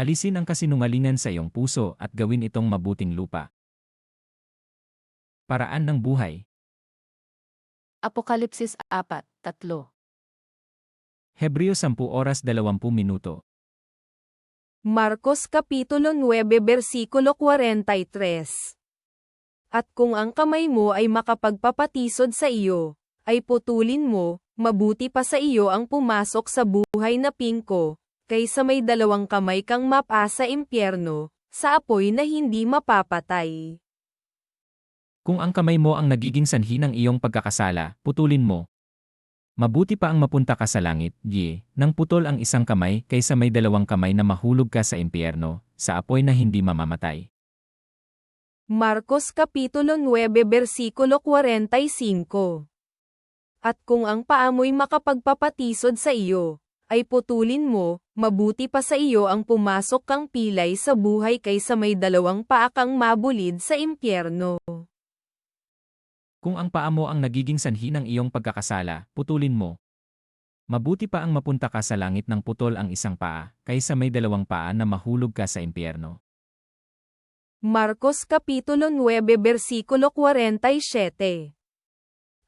Alisin ang kasinungalingan sa iyong puso at gawin itong mabuting lupa. Paraan ng buhay. Apokalipsis 4, 3. Hebreo 10 oras 20 minuto. Marcos Kapitulo 9 Versikulo 43 At kung ang kamay mo ay makapagpapatisod sa iyo, ay putulin mo, mabuti pa sa iyo ang pumasok sa buhay na pingko, kaysa may dalawang kamay kang mapa sa impyerno, sa apoy na hindi mapapatay. Kung ang kamay mo ang nagiging sanhi ng iyong pagkakasala, putulin mo. Mabuti pa ang mapunta ka sa langit, ye, nang putol ang isang kamay kaysa may dalawang kamay na mahulog ka sa impyerno, sa apoy na hindi mamamatay. Marcos Kapitulo 9 Versikulo 45 At kung ang paa mo'y makapagpapatisod sa iyo, ay putulin mo, mabuti pa sa iyo ang pumasok kang pilay sa buhay kaysa may dalawang paa kang mabulid sa impyerno. Kung ang paa mo ang nagiging sanhi ng iyong pagkakasala, putulin mo. Mabuti pa ang mapunta ka sa langit ng putol ang isang paa, kaysa may dalawang paa na mahulog ka sa impyerno. Marcos Kapitulo 9 Versikulo 47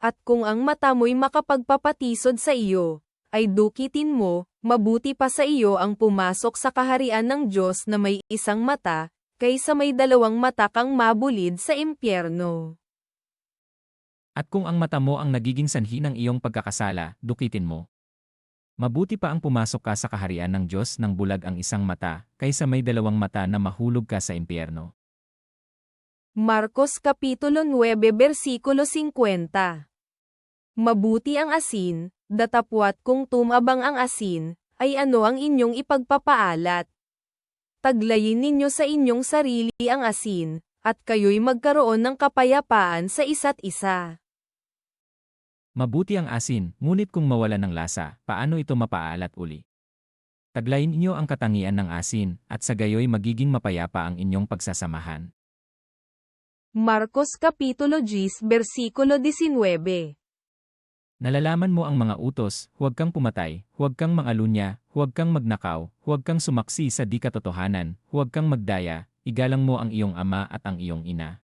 At kung ang mata mo'y makapagpapatisod sa iyo, ay dukitin mo, mabuti pa sa iyo ang pumasok sa kaharian ng Diyos na may isang mata, kaysa may dalawang mata kang mabulid sa impyerno. At kung ang mata mo ang nagiging sanhi ng iyong pagkakasala, dukitin mo. Mabuti pa ang pumasok ka sa kaharian ng Diyos nang bulag ang isang mata, kaysa may dalawang mata na mahulog ka sa impyerno. Marcos Kapitulo 9 Versikulo 50 Mabuti ang asin, datapwat kung tumabang ang asin, ay ano ang inyong ipagpapaalat. Taglayin ninyo sa inyong sarili ang asin, at kayo'y magkaroon ng kapayapaan sa isa't isa. Mabuti ang asin, ngunit kung mawala ng lasa, paano ito mapaalat uli? Taglayin inyo ang katangian ng asin, at sa gayoy magiging mapayapa ang inyong pagsasamahan. Marcos Kapitulo 10 Versikulo 19 Nalalaman mo ang mga utos, huwag kang pumatay, huwag kang mangalunya, huwag kang magnakaw, huwag kang sumaksi sa di katotohanan, huwag kang magdaya, igalang mo ang iyong ama at ang iyong ina.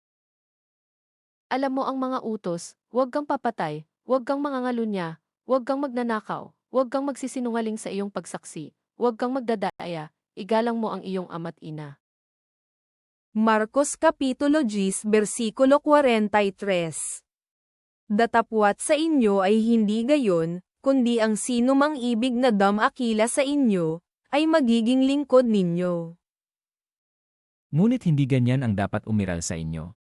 Alam mo ang mga utos, huwag kang papatay, huwag kang mangangalunya, huwag kang magnanakaw, huwag kang magsisinungaling sa iyong pagsaksi, huwag kang magdadaya, igalang mo ang iyong ama't ina. Marcos Kapitulo 10 Versikulo 43 Datapwat sa inyo ay hindi gayon, kundi ang sino mang ibig na damakila sa inyo, ay magiging lingkod ninyo. Ngunit hindi ganyan ang dapat umiral sa inyo.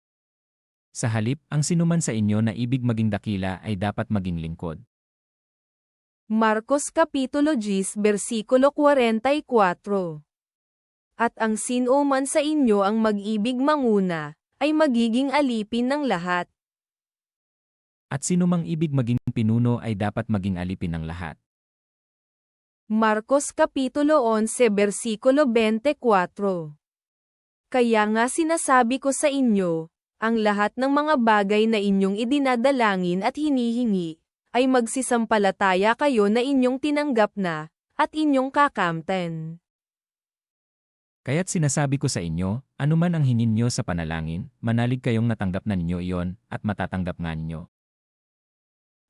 Sa halip, ang sinuman sa inyo na ibig maging dakila ay dapat maging lingkod. Marcos Kapitulo 10 Versikulo 44 At ang sino man sa inyo ang mag-ibig manguna, ay magiging alipin ng lahat. At sino mang ibig maging pinuno ay dapat maging alipin ng lahat. Marcos Kapitulo 11 Versikulo 24 Kaya nga sinasabi ko sa inyo, ang lahat ng mga bagay na inyong idinadalangin at hinihingi, ay magsisampalataya kayo na inyong tinanggap na, at inyong kakamten. Kaya't sinasabi ko sa inyo, anuman ang hingin nyo sa panalangin, manalig kayong natanggap na ninyo iyon, at matatanggap nga ninyo.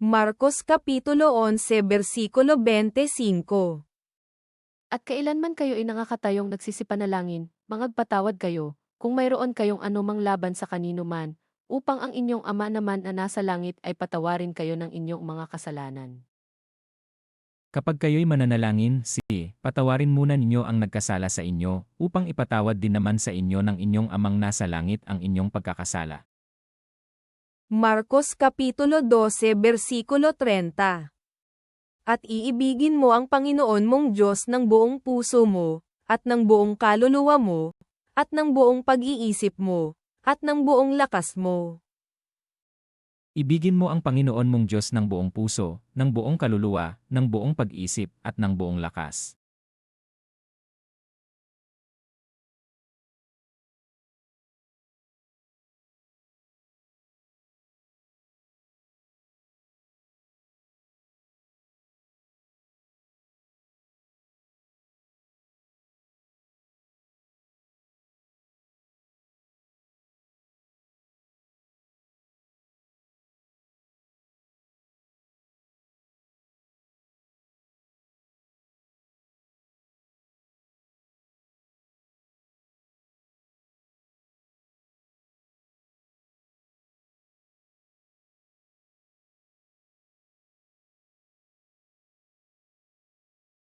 Marcos Kapitulo 11 Versikulo 25 At kailanman kayo ay nangakatayong nagsisipanalangin, mangagpatawad kayo, kung mayroon kayong anumang laban sa kanino man, upang ang inyong ama naman na nasa langit ay patawarin kayo ng inyong mga kasalanan. Kapag kayo'y mananalangin, si, patawarin muna ninyo ang nagkasala sa inyo, upang ipatawad din naman sa inyo ng inyong amang nasa langit ang inyong pagkakasala. Marcos Kapitulo 12 Versikulo 30 At iibigin mo ang Panginoon mong Diyos ng buong puso mo, at ng buong kaluluwa mo, at ng buong pag-iisip mo, at ng buong lakas mo. Ibigin mo ang Panginoon mong Diyos ng buong puso, ng buong kaluluwa, ng buong pag-isip, at ng buong lakas.